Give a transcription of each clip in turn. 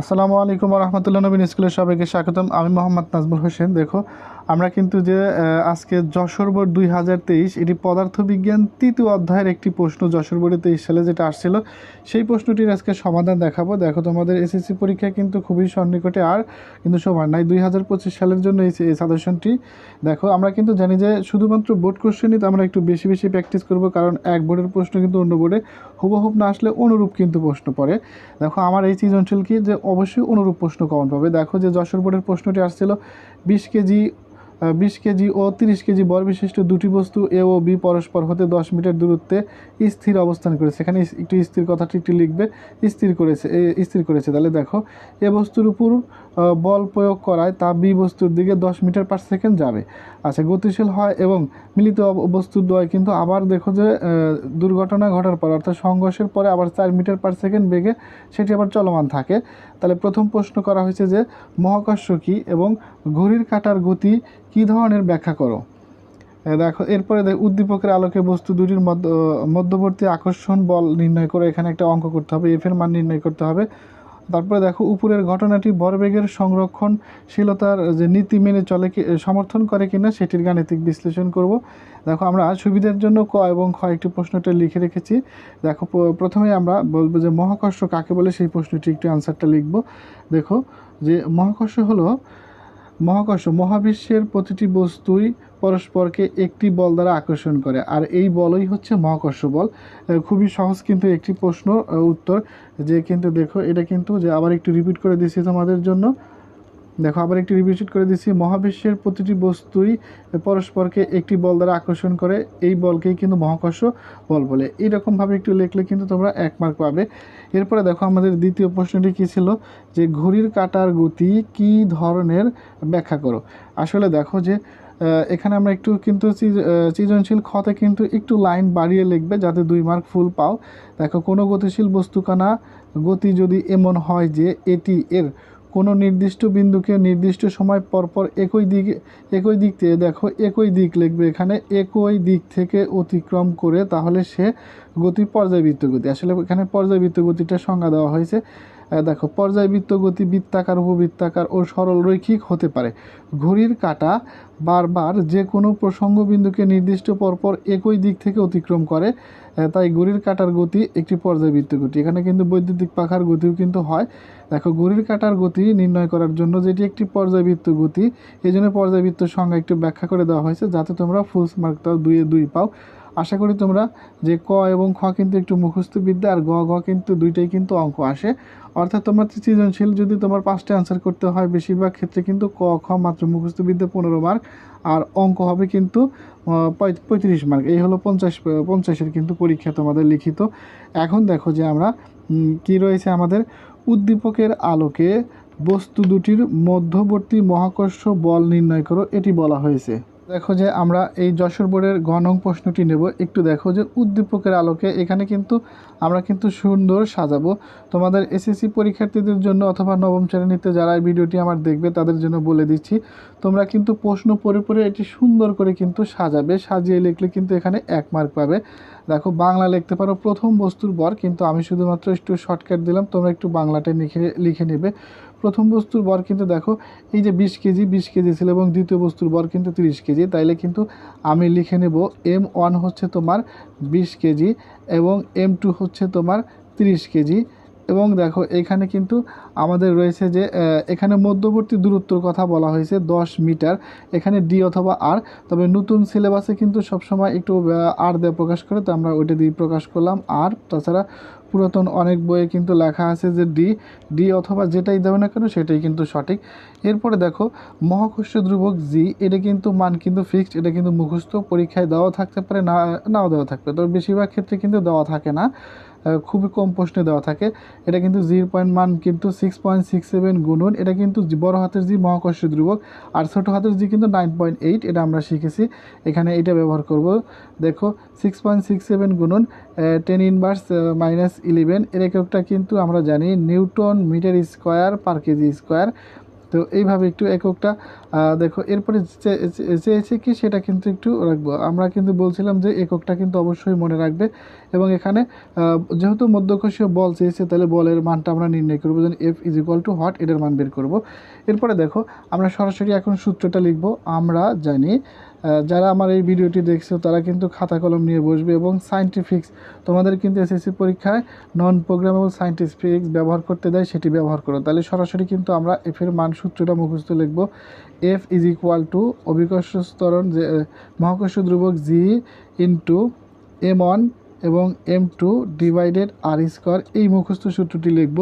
আসসালামু আলাইকুম রহমতুল্লাহ নবীন স্কুলের সবাইকে স্বাগতম। আমি মোহাম্মদ নাজমুল হোসেন। দেখো, আমরা কিন্তু যে আজকে যশোর বোর্ড দুই হাজার তেইশ, এটি পদার্থবিজ্ঞান তৃতীয় অধ্যায়ের একটি প্রশ্ন যশোর বোর্ডে তেইশ সালে যেটা আসছিল। সেই প্রশ্নটির আজকে সমাধান দেখাবো। দেখো, তোমাদের এসএসসি পরীক্ষা কিন্তু খুবই সন্নিকটে আর কিন্তু সময় নাই। দুই হাজার পঁচিশ সালের জন্য এই সাজেশনটি। দেখো, আমরা কিন্তু জানি যে, শুধুমাত্র বোর্ড কোশ্চেনই তো আমরা একটু বেশি বেশি প্র্যাকটিস করব, কারণ এক বোর্ডের প্রশ্ন কিন্তু অন্য বোর্ডে হুবহুব না আসলে অনুরূপ কিন্তু প্রশ্ন পড়ে। দেখো, আমার এই সৃজনশীল কি যে অবশ্যই অনুরূপ প্রশ্ন কমন পাবে। দেখো যে যশোর বোর্ডের প্রশ্নটি আসছিল বিশ কেজি বিশ কেজি ও তিরিশ কেজি বর বিশিষ্ট দুটি বস্তু এ ও বি পরস্পর হতে দশ মিটার দূরত্বে স্থির অবস্থান করেছে। এখানে একটু স্থির কথাটি একটু লিখবে। স্থির করেছে স্থির করেছে। তাহলে দেখো, এ বস্তুর উপর বল প্রয়োগ করায় তা বি বস্তুর দিকে দশ মিটার পার সেকেন্ড যাবে। আচ্ছা গতিশীল হয় এবং মিলিত বস্তুর দ্বয় কিন্তু আবার দেখো যে দুর্ঘটনা ঘটার পর, অর্থাৎ সংঘর্ষের পরে আবার চার মিটার পার সেকেন্ড বেগে সেটি আবার চলমান থাকে। তাহলে প্রথম প্রশ্ন করা হয়েছে যে, মহাকর্ষ কী এবং ঘড়ির কাঁটার গতি কী ধরনের ব্যাখ্যা করো? দেখো, এরপরে দেখ উদ্দীপকের আলোকে বস্তু দুটির মধ্য, মধ্যবর্তী আকর্ষণ বল নির্ণয় করে এখানে একটা অঙ্ক করতে হবে এফের মান নির্ণয় করতে হবে। তারপরে দেখো, উপরের ঘটনাটি ভরবেগের সংরক্ষণশীলতার যে নীতি মেনে চলে কি সমর্থন করে কিনা সেটির গাণিতিক বিশ্লেষণ করব। দেখো, আমরা সুবিধার জন্য ক এবং খ একটি প্রশ্নটা লিখে রেখেছি। দেখো প্রথমে আমরা বলব যে মহাকর্ষ কাকে বলে, সেই প্রশ্নটি একটু আনসারটা লিখব। দেখো, যে মহাকর্ষ হলো মহাকর্ষ মহাবিশ্বের প্রতিটি বস্তুই পরস্পরকে একটি বল দ্বারা আকর্ষণ করে, আর এই বলই হচ্ছে মহাকর্ষ বল। খুবই সহজ কিন্তু একটি প্রশ্ন উত্তর যে কিন্তু দেখো, এটা কিন্তু যে আবার একটু রিপিট করে দিচ্ছি তোমাদের জন্য। দেখো, আবার একটি রিপিট করে দিচ্ছি মহাবিশ্বের প্রতিটি বস্তুই পরস্পরকে একটি বল দ্বারা আকর্ষণ করে। এই বলকেই কিন্তু মহাকর্ষ বল বলে। এইরকমভাবে একটু লিখলে কিন্তু তোমরা এক মার্ক পাবে। এরপরে দেখো, আমাদের দ্বিতীয় প্রশ্নটি কী ছিল? যে ঘড়ির কাঁটার গতি কী ধরনের? ব্যাখ্যা করো। আসলে দেখো যে এখানে আমরা একটু কিন্তু সৃজনশীল ক্ষতে কিন্তু একটু লাইন বাড়িয়ে লিখবে যাতে দুই মার্ক ফুল পাও। দেখো, কোনো গতিশীল বস্তুকণা গতি যদি এমন হয় যে এটি এর কোনো নির্দিষ্ট বিন্দুকে নির্দিষ্ট সময় পরপর একই দিকে, একই দিক থেকে দেখো, একই দিক লিখবে এখানে, একই দিক থেকে অতিক্রম করে তাহলে সে গতি পর্যায়বৃত্ত গতি। আসলে এখানে পর্যায়বৃত্ত গতিটা সংজ্ঞা দেওয়া হয়েছে। দেখো, পর্যায়বৃত্ত গতি বৃত্তাকার, উপবৃত্তাকার ও সরল রৈখিক হতে পারে। ঘড়ির কাঁটা বারবার যে কোনো প্রসঙ্গ বিন্দুকে নির্দিষ্ট পরপর একই দিক থেকে অতিক্রম করে তাই ঘড়ির কাঁটার গতি একটি পর্যায়বৃত্ত গতি। এখানে কিন্তু বৈদ্যুতিক পাখার গতিও কিন্তু হয়। দেখো, ঘড়ির কাঁটার গতি নির্ণয় করার জন্য যেটি একটি পর্যায়বৃত্ত গতি এই জন্য পর্যায়বৃত্ত সংজ্ঞা একটু ব্যাখ্যা করে দেওয়া হয়েছে, যাতে তোমরা ফুল মার্কটাও দুইয়ে দুই পাও। আশা করি তোমরা যে ক এবং খ কিন্তু একটু মুখস্থ বিদ্যা আর গ গ কিন্তু দুইটাই কিন্তু অঙ্ক আসে। অর্থাৎ তোমার সৃজনশীল যদি তোমার পাঁচটা অ্যান্সার করতে হয়, বেশিরভাগ ক্ষেত্রে কিন্তু ক, খ মাত্র মুখস্থ বিদ্যা পনেরো মার্ক আর অঙ্ক হবে কিন্তু পঁয়- পঁয়ত্রিশ মার্ক এই হলো পঞ্চাশ, পঞ্চাশের কিন্তু পরীক্ষা তোমাদের লিখিত। এখন দেখো যে আমরা কি রয়েছে আমাদের? উদ্দীপকের আলোকে বস্তু দুটির মধ্যবর্তী মহাকর্ষ বল নির্ণয় করো, এটি বলা হয়েছে। দেখো যে আমরা এই যশোর বোর্ডের গণং প্রশ্নটি নেব। একটু দেখো যে উদ্দীপকের আলোকে এখানে কিন্তু আমরা কিন্তু সুন্দর সাজাবো। তোমাদের এসএসসি পরীক্ষার্থীদের জন্য অথবা নবম শ্রেণীতে যারা এই ভিডিওটি আমার দেখবে, তাদের জন্য বলে দিচ্ছি, তোমরা কিন্তু প্রশ্ন পড়ে পড়ে এটি সুন্দর করে কিন্তু সাজাবে। সাজিয়ে লিখলে কিন্তু এখানে এক মার্ক পাবে। দেখো, বাংলা লিখতে পারো প্রথম বস্তুর বর, কিন্তু আমি শুধুমাত্র একটু শর্টকাট দিলাম। তোমরা একটু বাংলাটা লিখে লিখে নেবে। প্রথম বস্তুর বর কিন্তু দেখো, এই যে বিশ কেজি বিশ কেজি ছিল এবং দ্বিতীয় বস্তুর বর কিন্তু তিরিশ কেজি, তাইলে কিন্তু আমি লিখে নেব এম ওয়ান হচ্ছে তোমার বিশ কেজি এবং এম টু হচ্ছে তোমার তিরিশ কেজি। এবং দেখো, এখানে কিন্তু আমাদের রয়েছে যে এখানে মধ্যবর্তী দূরত্বর কথা বলা হয়েছে, দশ মিটার। এখানে ডি অথবা আর তবে নতুন সিলেবাসে কিন্তু সবসময় একটু আর দিয়ে প্রকাশ করে, তো আমরা ওইটা দিয়ে প্রকাশ করলাম। আর তাছাড়া পুরাতন অনেক বইয়ে কিন্তু লেখা আছে যে ডি ডি অথবা যেটাই দেবে না কেন, সেটাই কিন্তু সঠিক। এরপরে দেখো, মহাকর্ষ ধ্রুবক জি এটা কিন্তু মান কিন্তু ফিক্সড এটা কিন্তু মুখস্থ, পরীক্ষায় দেওয়া থাকতে পারে, না, নাও দেওয়া থাকবে তবে বেশিরভাগ ক্ষেত্রে কিন্তু দেওয়া থাকে না। খুবই কম প্রশ্নে দেওয়া থাকে। এটা কিন্তু জির পয়েন্ট মান কিন্তু সিক্স পয়েন্ট সিক্স সেভেন গুণন। এটা কিন্তু বড় হাতের জি মহাকর্ষ ধ্রুবক আর ছোটো হাতের জি কিন্তু নাইন পয়েন্ট এইট এটা আমরা শিখেছি। এখানে এটা ব্যবহার করব। দেখো সিক্স পয়েন্ট সিক্স সেভেন গুণন টেন ইনভার্স মাইনাস ইলেভেন এর এককটা কিন্তু আমরা জানি, Newton metre square per kg square. তো এইভাবে একটু এককটা দেখো, এরপরে চেয়েছে কি সেটা কিন্তু একটু রাখব। আমরা কিন্তু বলছিলাম যে এককটা কিন্তু অবশ্যই মনে রাখবে এবং এখানে যেহেতু মধ্যকোষীয় বল চেয়েছে তাহলে বলের মানটা আমরা নির্ণয় করব যেন এফ ইজ ইকুয়াল টু হট এটার মান বের করব। এরপরে দেখো, আমরা সরাসরি এখন সূত্রটা লিখব। আমরা জানি যারা আমার এই ভিডিওটি দেখছ, তারা কিন্তু খাতা কলম নিয়ে বসবে এবং সায়েন্টিফিক্স তোমাদের কিন্তু এসএসসি পরীক্ষায় নন প্রোগ্রামেবল সায়েন্টিফিক্স ব্যবহার করতে দেয়, সেটি ব্যবহার করো। তাহলে সরাসরি কিন্তু আমরা এফের মান সূত্রটা মুখস্থ লিখব। এফ ইজ ইকুয়াল টু অভিকর্ষ স্তরণ যে মহাকর্ষ ধ্রুবক জি ইন্টু এম ওয়ান এবং M two divided R square এই মুখস্থ সূত্রটি লিখব।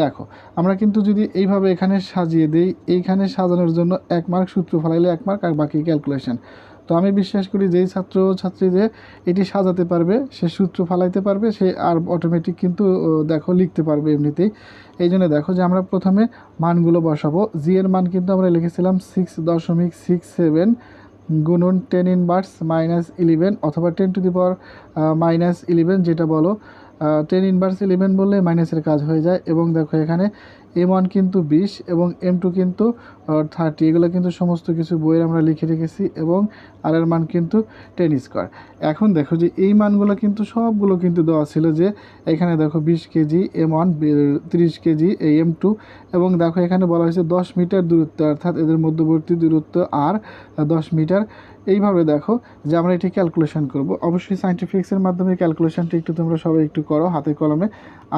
দেখো, আমরা কিন্তু যদি এইভাবে এখানে সাজিয়ে দিই, এইখানে সাজানোর জন্য এক মার্ক সূত্র ফলাইলে এক মার্ক আর বাকি ক্যালকুলেশন তো আমি বিশ্বাস করি যেই ছাত্র ছাত্রী যে এটি সাজাতে পারবে, সে সূত্র ফালাইতে পারবে, সে আর অটোমেটিক কিন্তু দেখো, লিখতে পারবে এমনিতেই। এই জন্য দেখো যে আমরা প্রথমে মানগুলো বসাবো। জি এর মান কিন্তু আমরা লিখেছিলাম সিক্স দশমিক সিক্স সেভেন গুণন টেন ইনভার্স মাইনাস ইলেভেন অথবা ten to the power minus eleven যেটা বলো টেন ইনভার্স ইলেভেন বললে মাইনাসের কাজ হয়ে যায় এবং দেখো এখানে এম ওয়ান কিন্তু বিশ এবং এম টু কিন্তু থার্টি এগুলো কিন্তু সমস্ত কিছু বইয়ের আমরা লিখে রেখেছি এবং আর এর মান কিন্তু টেন স্কোয়ার এখন দেখো যে এই মানগুলো কিন্তু সবগুলো কিন্তু দেওয়া ছিল যে এখানে দেখো বিশ কেজি এম ওয়ান তিরিশ কেজি এই এম টু এবং দেখো এখানে বলা হয়েছে দশ মিটার দূরত্ব, অর্থাৎ এদের মধ্যবর্তী দূরত্ব আর দশ মিটার। এইভাবে দেখো যে আমরা এটি ক্যালকুলেশন করব। অবশ্যই সাইন্টিফিক্সের মাধ্যমে ক্যালকুলেশনটি একটু তোমরা সবাই একটু করো হাতে কলমে।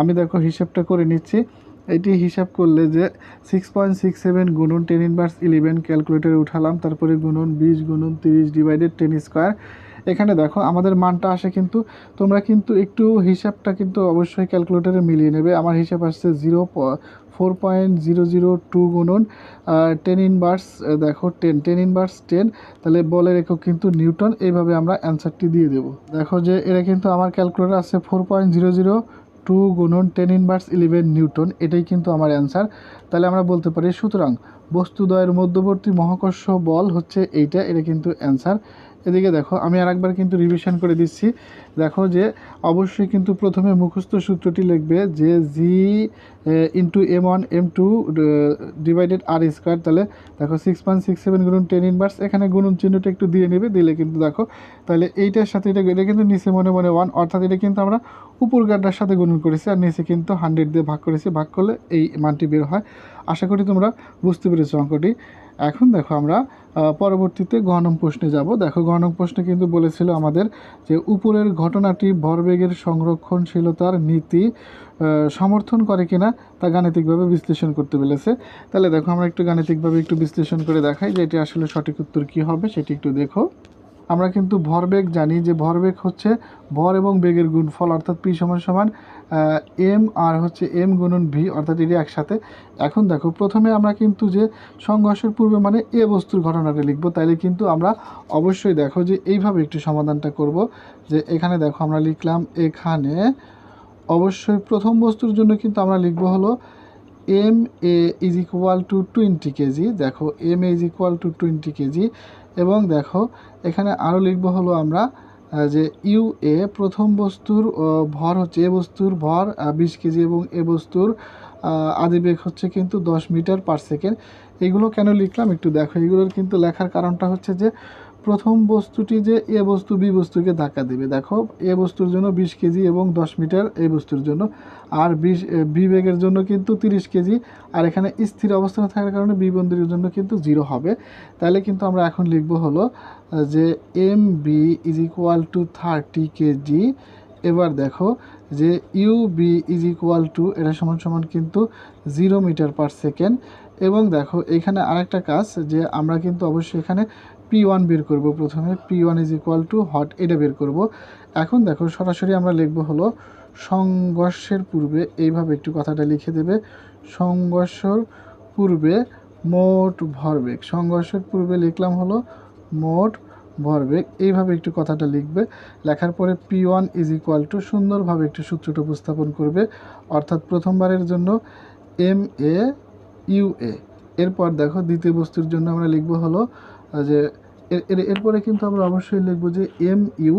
আমি দেখো হিসাবটা করে নিচ্ছি। এটি হিসাব করলে যে সিক্স পয়েন্ট সিক্স সেভেন গুণন টেন ইনভার্স ইলেভেন ক্যালকুলেটারে উঠালাম, তারপরে গুণন বিশ গুণন তিরিশ ডিভাইডেড টেন স্কোয়ার এখানে দেখো, আমাদের মানটা আসে কিন্তু, তোমরা কিন্তু একটু হিসাবটা কিন্তু অবশ্যই ক্যালকুলেটারে মিলিয়ে নেবে। আমার হিসাব আসছে zero four point zero zero two গুণন টেন ইনভার্স দেখো টেন টেন ইনভার্স টেন তাহলে বলের একক কিন্তু নিউটন, এইভাবে আমরা অ্যান্সারটি দিয়ে দেবো। দেখো যে এটা কিন্তু আমার ক্যালকুলেটার আছে four point zero zero two গুণন টেন ইনভার্স ইলেভেন নিউটন, এটাই কিন্তু আমার অ্যান্সার তাহলে আমরা বলতে পারি, সুতরাং বস্তুদ্বয়ের মধ্যবর্তী মহাকর্ষ বল হচ্ছে এইটা, এটা কিন্তু অ্যান্সার এদিকে দেখো, আমি আরেকবার কিন্তু রিভিশন করে দিচ্ছি। দেখো যে, অবশ্যই কিন্তু প্রথমে মুখস্থ সূত্রটি লিখবে যে G into M one M two divided R square তাহলে দেখো সিক্স পয়েন্ট সিক্স সেভেন গুণন টেন ইনভার্স এখানে গুণন চিহ্নটা একটু দিয়ে নেবে, দিলে কিন্তু দেখো, তাহলে এইটার সাথে এটা এটা কিন্তু নিচে মনে মনে ওয়ান অর্থাৎ এটা কিন্তু আমরা উপর গাড্ডার সাথে গুণন করেছি, আর নিচে কিন্তু হান্ড্রেড দিয়ে ভাগ করেছি, ভাগ করলে এই মানটি বের হয়। আশা করি তোমরা বুঝতে পেরেছ অঙ্কটি। এখন দেখো আমরা পরবর্তীতে গণম প্রশ্নে যাব। দেখো, গণম প্রশ্নে কিন্তু বলেছিল আমাদের যে উপরের ঘটনাটি ভরবেগের সংরক্ষণশীলতার নীতি সমর্থন করে কিনা তা গাণিতিকভাবে বিশ্লেষণ করতে বলেছে। তাহলে দেখো, আমরা একটু গাণিতিকভাবে একটু বিশ্লেষণ করে দেখাই যে এটি আসলে সঠিক উত্তর কী হবে, সেটি একটু দেখো। আমরা কিন্তু ভরবেগ জানি যে ভরবেগ হচ্ছে ভর এবং বেগের গুণফল, অর্থাৎ পি সমান সমান এম আর হচ্ছে এম গুণন ভি, অর্থাৎ এটি একসাথে। এখন দেখো, প্রথমে আমরা কিন্তু যে সংঘর্ষের পূর্বে মানে এ বস্তুর ঘটনাটা লিখব, তাইলে কিন্তু আমরা অবশ্যই দেখো যে এইভাবে একটু সমাধানটা করব। যে এখানে দেখো আমরা লিখলাম, এখানে অবশ্যই প্রথম বস্তুর জন্য কিন্তু আমরা লিখব হলো M A is equal to twenty kg দেখো M A is equal to twenty kg এবং দেখো এখানে আরও লিখব হলো আমরা যে ইউ এ প্রথম বস্তুর ভর হচ্ছে এ বস্তুর ভর বিশ কেজি এবং এ বস্তুর আদিবেগ হচ্ছে কিন্তু দশ মিটার পার সেকেন্ড এগুলো কেন লিখলাম একটু দেখো, এগুলোর কিন্তু লেখার কারণটা হচ্ছে যে প্রথম বস্তুটি যে এ বস্তু, বি বস্তুকে ধাক্কা দেবে। দেখো, এ বস্তুর জন্য বিশ কেজি এবং দশ মিটার এই বস্তুর জন্য। আর বিশ বি বেগের জন্য কিন্তু তিরিশ কেজি। আর এখানে স্থির অবস্থানে থাকার কারণে বি বন্ধুর জন্য কিন্তু জিরো হবে। তাহলে কিন্তু আমরা এখন লিখব হলো যে M B is equal to thirty KG. এবার দেখো, যে U B is equal to, এটা সমান সমান কিন্তু জিরো মিটার পার সেকেন্ড। এবং দেখো, এখানে আরেকটা কাজ, যে আমরা কিন্তু অবশ্যই এখানে পি ওয়ান বের করব প্রথমে P one is equal to hot এটা বের করব। এখন দেখো, সরাসরি আমরা লিখব হলো, সংঘর্ষের পূর্বে, এইভাবে একটু কথাটা লিখে দেবে, সংঘর্ষর পূর্বে মোট ভরবেগ। সংঘর্ষের পূর্বে লিখলাম হলো, মোট ভরবেগ। এইভাবে একটু কথাটা লিখবে, লেখার পরে P one is equal to সুন্দরভাবে একটু সূত্রটা উপস্থাপন করবে, অর্থাৎ প্রথমবারের জন্য এম এ ইউ এ এরপর দেখো, দ্বিতীয় বস্তুর জন্য আমরা লিখব হলো, যে এরপরে কিন্তু আমরা অবশ্যই লিখব যে এম ইউ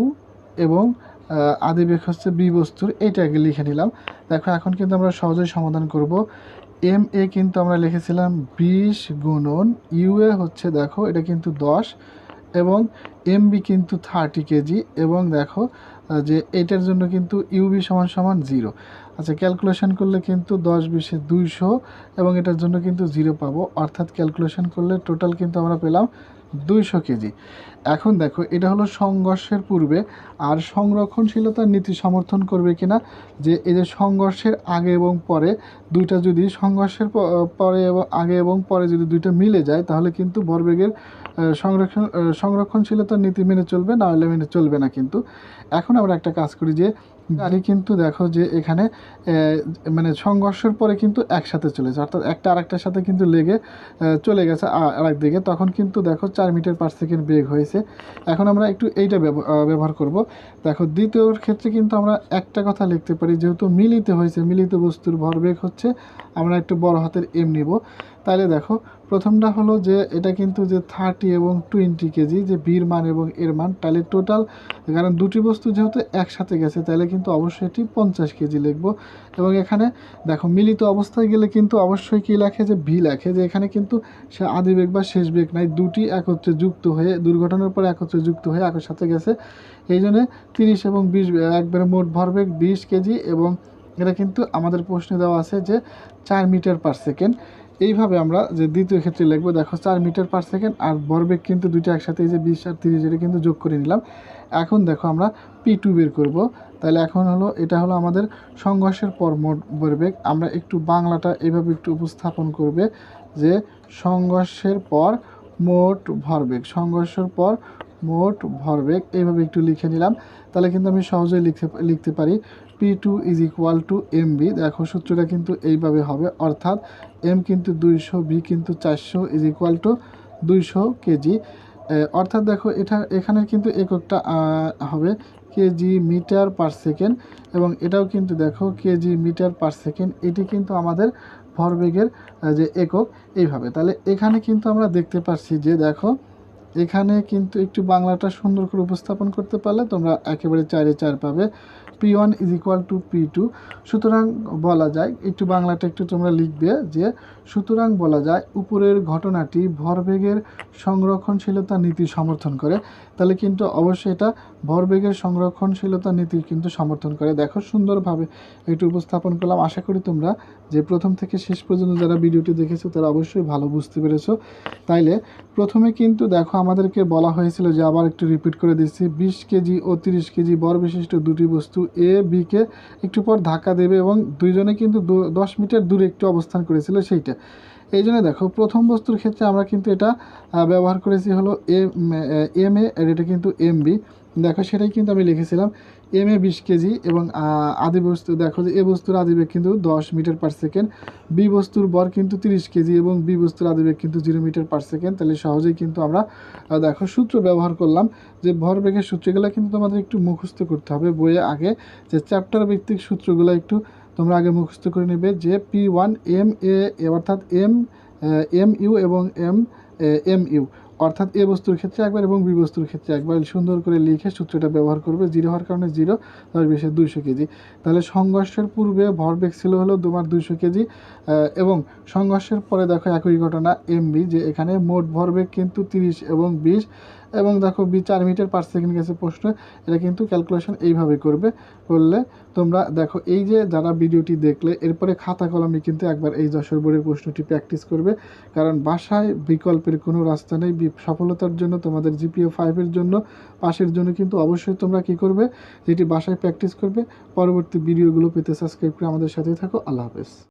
এবং আদিবেগ হচ্ছে বি বস্তুর এইটা আগে লিখে নিলাম। দেখো, এখন কিন্তু আমরা সহজেই সমাধান করব। এম এ কিন্তু আমরা লিখেছিলাম বিশ গুণন ইউ এ হচ্ছে দেখো, এটা কিন্তু দশ, এবং এম বি কিন্তু থার্টি কেজি, এবং দেখো যে এটার জন্য কিন্তু ইউবি সমান সমান জিরো। আচ্ছা ক্যালকুলেশন করলে কিন্তু দশ বিশে দুইশো এবং এটার জন্য কিন্তু জিরো পাবো। অর্থাৎ ক্যালকুলেশন করলে টোটাল কিন্তু আমরা পেলাম দুইশো কেজি। এখন দেখো এটা হলো সংঘর্ষের পূর্বে। আর সংরক্ষণশীলতার নীতি সমর্থন করবে কিনা? যে এই যে সংঘর্ষের আগে এবং পরে দুইটা যদি সংঘর্ষের পরে এবং আগে এবং পরে যদি দুইটা মিলে যায় তাহলে কিন্তু ভরবেগের আহ, সংরক্ষণ সংরক্ষণশীলতার নীতি মেনে চলবে না হলে মেনে চলবে না কিন্তু। এখন আমরা একটা কাজ করি যে গাড়ি কিন্তু দেখো যে এখানে মানে সংঘর্ষের পরে কিন্তু একসাথে চলেছে অর্থাৎ একটা আরেকটার সাথে কিন্তু লেগে চলে গেছে আরেক দিকে। তখন কিন্তু দেখো চার মিটার পার সেকেন্ড বেগ হয়েছে। এখন আমরা একটু এইটা ব্যব- ব্যবহার করব। দেখো দ্বিতীয়র ক্ষেত্রে কিন্তু আমরা একটা কথা লিখতে পারি, যেহেতু মিলিত হয়েছে, মিলিত বস্তুর ভরবেগ হচ্ছে, আমরা একটু বড় হাতের এম নিব। তাহলে দেখো প্রথমটা হলো যে এটা কিন্তু যে থার্টি এবং টোয়েন্টি কেজি, যে বীর মান এবং এর মান, তাহলে টোটাল কারণ দুটি বস্তু যেহেতু একসাথে গেছে, তাহলে কিন্তু অবশ্যই এটি পঞ্চাশ কেজি লিখব। এবং এখানে দেখো মিলিত অবস্থায় গেলে কিন্তু অবশ্যই কী লেখে? যে ভি লেখে, যে এখানে কিন্তু সে আদি বেগ বা শেষ বেগ নাই, দুটি একত্রে যুক্ত হয়ে, দুর্ঘটনার পরে একত্রে যুক্ত হয়ে একর সাথে গেছে। এই জন্যে তিরিশ এবং বিশ, একবারে মোট ভরবেগ বিশ কেজি এবং এটা কিন্তু আমাদের প্রশ্নে দেওয়া আছে যে চার মিটার পার সেকেন্ড এইভাবে আমরা যে দ্বিতীয় ক্ষেত্রে লিখব, দেখো চার মিটার পার সেকেন্ড আর বরবেগ কিন্তু দুইটা একসাথে এই যে বিশ আর তিরিশ এটা কিন্তু যোগ করে নিলাম। এখন দেখো আমরা পি টু বের করব। তাহলে এখন হলো, এটা হলো আমাদের সংঘর্ষের পর মোট ভরবেগ আমরা একটু বাংলাটা এভাবে একটু উপস্থাপন করবে যে সংঘর্ষের পর মোট ভরবেগ, সংঘর্ষের পর মোট ভরবেগ, এইভাবে একটু লিখে নিলাম। তাহলে কিন্তু আমি সহজেই লিখতে লিখতে পারি। P two is equal to M B দেখো সূত্রটা কিন্তু এইভাবে হবে, অর্থাৎ এম কিন্তু দুইশো বি কিন্তু চারশো ইজ ইকুয়াল টু দুইশো কেজি। অর্থাৎ দেখো এটা, এখানে কিন্তু এককটা হবে কেজি মিটার পার সেকেন্ড, এবং এটাও কিন্তু দেখো কেজি মিটার পার সেকেন্ড, এটি কিন্তু আমাদের ভরবেগের যে একক, এইভাবে। তাহলে এখানে কিন্তু আমরা দেখতে পাচ্ছি যে দেখো, এখানে কিন্তু একটু বাংলাটা সুন্দর করে উপস্থাপন করতে পারলে তোমরা একেবারে চারে চার পাবে। P one is equal to P two সুতরাং বলা যায়, একটু বাংলাটা একটু তোমরা লিখবে যে, সুতরাং বলা যায়, উপরের ঘটনাটি ভরবেগের সংরক্ষণশীলতা নীতি সমর্থন করে। তাহলে কিন্তু অবশ্যই এটা ভরবেগের সংরক্ষণশীলতা নীতি কিন্তু সমর্থন করে। দেখো, সুন্দরভাবে একটু উপস্থাপন করলাম। আশা করি তোমরা যে প্রথম থেকে শেষ পর্যন্ত যারা ভিডিওটি দেখেছ, তারা অবশ্যই ভালো বুঝতে পেরেছ। তাইলে প্রথমে কিন্তু দেখো, আমাদেরকে বলা হয়েছিল যে, আবার একটু রিপিট করে দিচ্ছি। বিশ কেজি ও তিরিশ কেজি বর বিশিষ্ট দুটি বস্তু এ বিকে একটু পর ধাক্কা দেবে এবং দুইজনে কিন্তু দশ মিটার দূরে একটু অবস্থান করেছিল সেইটা। এই জন্য দেখো, প্রথম বস্তুর ক্ষেত্রে আমরা কিন্তু এটা ব্যবহার করেছি হলো এম এম, এ, আর এটা কিন্তু এম বি দেখো সেটাই কিন্তু আমি লিখেছিলাম। এম এ বিশ কেজি এবং আদি বস্তু, দেখো যে এ বস্তুর আদিবেগ কিন্তু দশ মিটার পার সেকেন্ড বি বস্তুর বর কিন্তু তিরিশ কেজি এবং বি বস্তুর আদিবেগ কিন্তু জিরো মিটার পার সেকেন্ড তাহলে সহজেই কিন্তু আমরা দেখো সূত্র ব্যবহার করলাম যে ভরবেগের সূত্রগুলো কিন্তু তোমাদের একটু মুখস্থ করতে হবে। বইয়ে আগে যে চ্যাপ্টার ভিত্তিক সূত্রগুলো একটু তোমরা আগে মুখস্থ করে নেবে যে পি ওয়ান এম এ অর্থাৎ এম এম ইউ এবং এম এম ইউ অর্থাৎ এ বস্তুর ক্ষেত্রে একবার এবং বি বস্তুর ক্ষেত্রে একবার। সুন্দর করে লিখে সূত্রটা ব্যবহার করবে। জিরো হওয়ার কারণে জিরো, দশ বিশে দুইশো কেজি। তাহলে সংঘর্ষের পূর্বে ভরবেগ ছিল হলো তোমার দুইশো কেজি এবং সংঘর্ষের পরে দেখো একই ঘটনা, এমবি, যে এখানে মোট ভরবেগ কিন্তু তিরিশ এবং বিশ। এবং দেখো বি চার মিটার পার সেকেন্ড গেছে প্রশ্ন, এটা কিন্তু ক্যালকুলেশন এইভাবে করবে, করলে তোমরা দেখো এই যে যারা ভিডিওটি দেখলে, এরপরে খাতা কলমে কিন্তু একবার এই যশোর বোর্ডের প্রশ্নটি প্র্যাকটিস করবে, কারণ বাসায় বিকল্পের কোনো রাস্তা নেই সফলতার জন্য, তোমাদের জিপিও ফাইভের জন্য, পাশের জন্য কিন্তু অবশ্যই তোমরা কি করবে, যেটি বাসায় প্র্যাকটিস করবে, পরবর্তী ভিডিওগুলো পেতে সাবস্ক্রাইব করে আমাদের সাথেই থাকো, আল্লাহ হাফেজ।